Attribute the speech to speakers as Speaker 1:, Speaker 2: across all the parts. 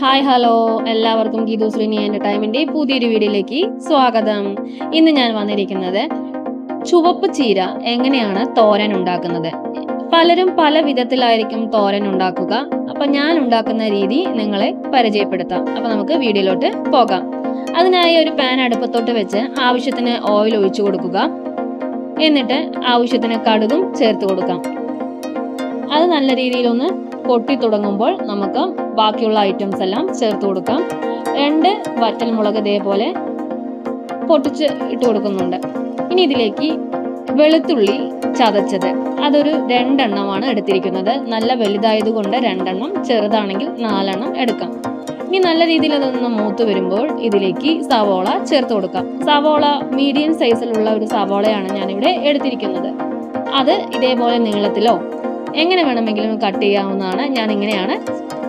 Speaker 1: Hi hello. എല്ലാവർക്കും Geethu Sreeni entertainment പുതിയൊരു വീഡിയോയിലേക്ക് സ്വാഗതം. ഇന്ന് ഞാൻ വന്നിരിക്കുന്നത് ചുവപ്പ് ചീര എങ്ങനെയാണ് തോരൻ ഉണ്ടാക്കുന്നത്? പലരും പല വിധത്തിലായിരിക്കും തോരൻ ഉണ്ടാക്കുക. അപ്പം ഞാൻ ഉണ്ടാക്കുന്ന രീതി നിങ്ങളെ പരിചയപ്പെടുത്താം. അപ്പം നമുക്ക് വീഡിയോയിലോട്ട് പോകാം. അതിനായി ഒരു പാൻ അടുപ്പത്തോട്ട് വെച്ച് ആവശ്യത്തിന് ഓയിൽ ഒഴിച്ചു കൊടുക്കുക. എന്നിട്ട് ആവശ്യത്തിന് കടുകും ചേർത്ത് കൊടുക്കാം. അത് നല്ല രീതിയിലൊന്ന് പൊട്ടി തുടങ്ങുമ്പോൾ നമുക്ക് ബാക്കിയുള്ള ഐറ്റംസ് എല്ലാം ചേർത്ത് കൊടുക്കാം. രണ്ട് വറ്റൽ മുളക് ഇതേപോലെ പൊട്ടിച്ച് ഇട്ട് കൊടുക്കുന്നുണ്ട്. ഇനി ഇതിലേക്ക് വെളുത്തുള്ളി ചതച്ചത്. അതൊരു രണ്ടെണ്ണമാണ് എടുത്തിരിക്കുന്നത്. നല്ല വലുതായത് കൊണ്ട് രണ്ടെണ്ണം ചെറുതാണെങ്കിൽ നാലെണ്ണം എടുക്കാം. ഇനി നല്ല രീതിയിൽ അതൊന്ന് മൂത്ത് വരുമ്പോൾ ഇതിലേക്ക് സവോള ചേർത്ത് കൊടുക്കാം. സവോള മീഡിയം സൈസിലുള്ള ഒരു സവോളയാണ് ഞാനിവിടെ എടുത്തിരിക്കുന്നത്. അത് ഇതേപോലെ നീളത്തിലോ എങ്ങനെ വേണമെങ്കിലും കട്ട് ചെയ്യാവുന്നതാണ് ഞാൻ ഇങ്ങനെയാണ്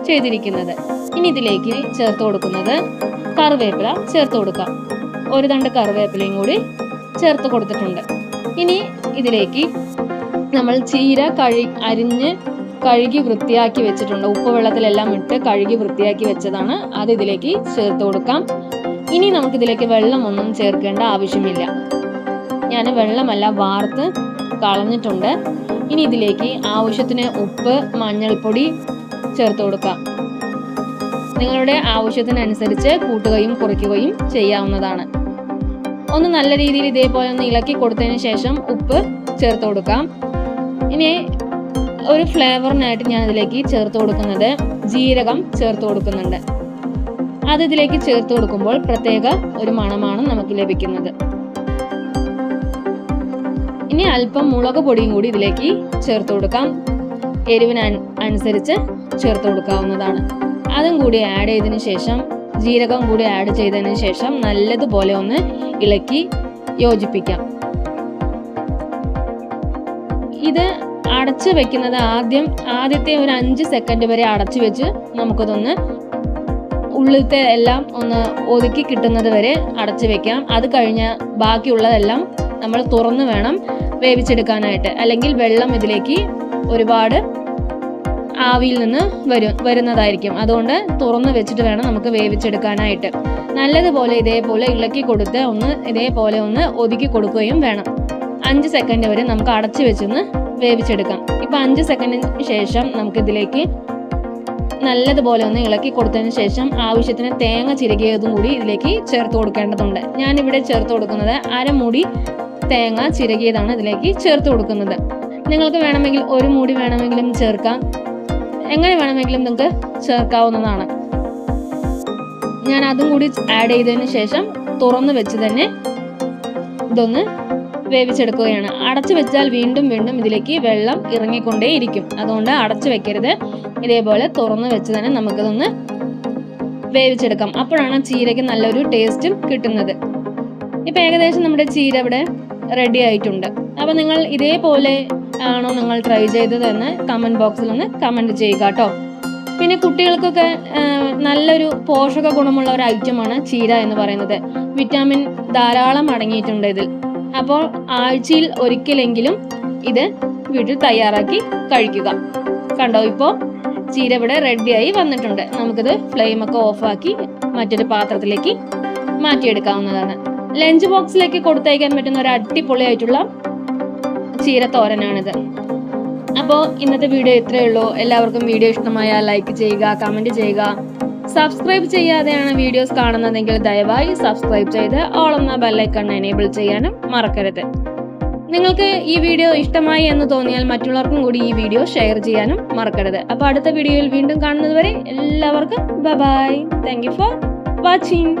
Speaker 1: ചെയ്തിരിക്കുന്നത്. ഇനി ഇതിലേക്ക് ചേർത്ത് കൊടുക്കുന്നത് കറിവേപ്പില ചേർത്ത് കൊടുക്കാം. ഒരു തണ്ട് കറിവേപ്പിലയും കൂടി ചേർത്ത് കൊടുത്തിട്ടുണ്ട്. ഇനി ഇതിലേക്ക് നമ്മൾ ചീര കഴി അരിഞ്ഞ് കഴുകി വൃത്തിയാക്കി വെച്ചിട്ടുണ്ട്. ഉപ്പ് വെള്ളത്തിലെല്ലാം ഇട്ട് കഴുകി വൃത്തിയാക്കി വെച്ചതാണ്. അത് ഇതിലേക്ക് ചേർത്ത് കൊടുക്കാം. ഇനി നമുക്ക് നമുക്കിതിലേക്ക് വെള്ളമൊന്നും ചേർക്കേണ്ട ആവശ്യമില്ല. ഞാൻ വെള്ളമല്ല വാർത്ത് കളഞ്ഞിട്ടുണ്ട്. ഇനി ഇതിലേക്ക് ആവശ്യത്തിന് ഉപ്പ് മഞ്ഞൾപ്പൊടി ചേർത്ത് കൊടുക്കാം. നിങ്ങളുടെ ആവശ്യത്തിനനുസരിച്ച് കൂട്ടുകയും കുറയ്ക്കുകയും ചെയ്യാവുന്നതാണ്. ഒന്ന് നല്ല രീതിയിൽ ഇതേപോലെ ഒന്ന് ഇളക്കി കൊടുത്തതിന് ശേഷം ഉപ്പ് ചേർത്ത് കൊടുക്കാം. ഇനി ഒരു ഫ്ലേവറിനായിട്ട് ഞാൻ ഇതിലേക്ക് ചേർത്ത് കൊടുക്കുന്നത് ജീരകം ചേർത്ത് കൊടുക്കുന്നുണ്ട്. അത് ഇതിലേക്ക് ചേർത്ത് കൊടുക്കുമ്പോൾ പ്രത്യേക ഒരു മണമാണ് നമുക്ക് ലഭിക്കുന്നത്. ഇനി അല്പം മുളക് പൊടിയും കൂടി ഇതിലേക്ക് ചേർത്ത് കൊടുക്കാം. എരിവിന് അനുസരിച്ച് ചേർത്ത് കൊടുക്കാവുന്നതാണ്. അതും കൂടി ആഡ് ചെയ്തതിന് ശേഷം ജീരകം കൂടി ആഡ് ചെയ്തതിന് ശേഷം നല്ലതുപോലെ ഒന്ന് ഇളക്കി യോജിപ്പിക്കാം. ഇത് അടച്ചു വെക്കുന്നത് ആദ്യം ആദ്യത്തെ ഒരു അഞ്ച് സെക്കൻഡ് വരെ അടച്ചു വെച്ച് നമുക്കതൊന്ന് ഉള്ളിലത്തെ എല്ലാം ഒന്ന് ഒതുക്കി കിട്ടുന്നത് വരെ അടച്ചു വെക്കാം. അത് കഴിഞ്ഞ ബാക്കിയുള്ളതെല്ലാം നമ്മൾ തുറന്ന് വേണം വേവിച്ചെടുക്കാനായിട്ട് അല്ലെങ്കിൽ വെള്ളം ഇതിലേക്ക് ഒരുപാട് ആവിയിൽ നിന്ന് വരും വരുന്നതായിരിക്കും. അതുകൊണ്ട് തുറന്ന് വെച്ചിട്ട് വേണം നമുക്ക് വേവിച്ചെടുക്കാനായിട്ട്. നല്ലതുപോലെ ഇതേപോലെ ഇളക്കി കൊടുത്ത് ഒന്ന് ഇതേപോലെ ഒന്ന് ഒതുക്കി കൊടുക്കുകയും വേണം. അഞ്ച് സെക്കൻഡ് വരെ നമുക്ക് അടച്ചു വെച്ചൊന്ന് വേവിച്ചെടുക്കാം. ഇപ്പം അഞ്ച് സെക്കൻഡിന് ശേഷം നമുക്കിതിലേക്ക് നല്ലതുപോലെ ഒന്ന് ഇളക്കി കൊടുത്തതിന് ശേഷം ആവശ്യത്തിന് തേങ്ങ ചിരകിയതും കൂടി ഇതിലേക്ക് ചേർത്ത് കൊടുക്കേണ്ടതുണ്ട്. ഞാനിവിടെ ചേർത്ത് കൊടുക്കുന്നത് അരമുടി തേങ്ങ ചിരകിയതാണ് ഇതിലേക്ക് ചേർത്ത് കൊടുക്കുന്നത്. നിങ്ങൾക്ക് വേണമെങ്കിൽ ഒരു മൂടി വേണമെങ്കിലും ചേർക്കാം. എങ്ങനെ വേണമെങ്കിലും നിങ്ങൾക്ക് ചേർക്കാവുന്നതാണ്. ഞാൻ അതും കൂടി ആഡ് ചെയ്തതിന് ശേഷം തുറന്ന് വെച്ച് തന്നെ ഇതൊന്ന് വേവിച്ചെടുക്കുകയാണ്. അടച്ചു വെച്ചാൽ വീണ്ടും വീണ്ടും ഇതിലേക്ക് വെള്ളം ഇറങ്ങിക്കൊണ്ടേയിരിക്കും. അതുകൊണ്ട് അടച്ചു വെക്കരുത്. ഇതേപോലെ തുറന്ന് വെച്ച് തന്നെ നമുക്കിതൊന്ന് വേവിച്ചെടുക്കാം. അപ്പോഴാണ് ചീരയ്ക്ക് നല്ലൊരു ടേസ്റ്റും കിട്ടുന്നത്. ഇപ്പം ഏകദേശം നമ്മുടെ ചീര ഇവിടെ റെഡി ആയിട്ടുണ്ട്. അപ്പോൾ നിങ്ങൾ ഇതേപോലെ ആണോ നിങ്ങൾ ട്രൈ ചെയ്തതെന്ന് കമന്റ് ബോക്സിൽ ഒന്ന് കമന്റ് ചെയ്യുക കേട്ടോ പിന്നെ കുട്ടികൾക്കൊക്കെ നല്ലൊരു പോഷക ഗുണമുള്ള ഒരു ഐറ്റമാണ് ചീര എന്ന് പറയുന്നത്. വിറ്റാമിൻ ധാരാളം അടങ്ങിയിട്ടുണ്ട് ഇതിൽ. അപ്പോൾ ആഴ്ചയിൽ ഒരിക്കലെങ്കിലും ഇത് വീട്ടിൽ തയ്യാറാക്കി കഴിക്കുക. കണ്ടോ ഇപ്പോൾ ചീര ഇവിടെ റെഡിയായി വന്നിട്ടുണ്ട്. നമുക്കിത് ഫ്ലെയിമൊക്കെ ഓഫാക്കി മറ്റൊരു പാത്രത്തിലേക്ക് മാറ്റിയെടുക്കാവുന്നതാണ്. ലഞ്ച് ബോക്സിലേക്ക് കൊടുത്തയക്കാൻ പറ്റുന്ന ഒരു അടിപൊളിയായിട്ടുള്ള ചീര തോരനാണിത് അപ്പോൾ ഇന്നത്തെ വീഡിയോ ഇത്രയേ ഉള്ളൂ. എല്ലാവർക്കും വീഡിയോ ഇഷ്ടമായ ലൈക്ക് ചെയ്യുക കമന്റ് ചെയ്യുക. സബ്സ്ക്രൈബ് ചെയ്യാതെയാണ് വീഡിയോസ് കാണുന്നതെങ്കിൽ ദയവായി സബ്സ്ക്രൈബ് ചെയ്ത് ഓൾ എന്ന ബെല്ലൈക്കൺ എനേബിൾ ചെയ്യാനും മറക്കരുത്. നിങ്ങൾക്ക് ഈ വീഡിയോ ഇഷ്ടമായി എന്ന് തോന്നിയാൽ മറ്റുള്ളവർക്കും കൂടി ഈ വീഡിയോ ഷെയർ ചെയ്യാനും മറക്കരുത്. അപ്പോൾ അടുത്ത വീഡിയോയിൽ വീണ്ടും കാണുന്നതുവരെ എല്ലാവർക്കും bye thank you for watching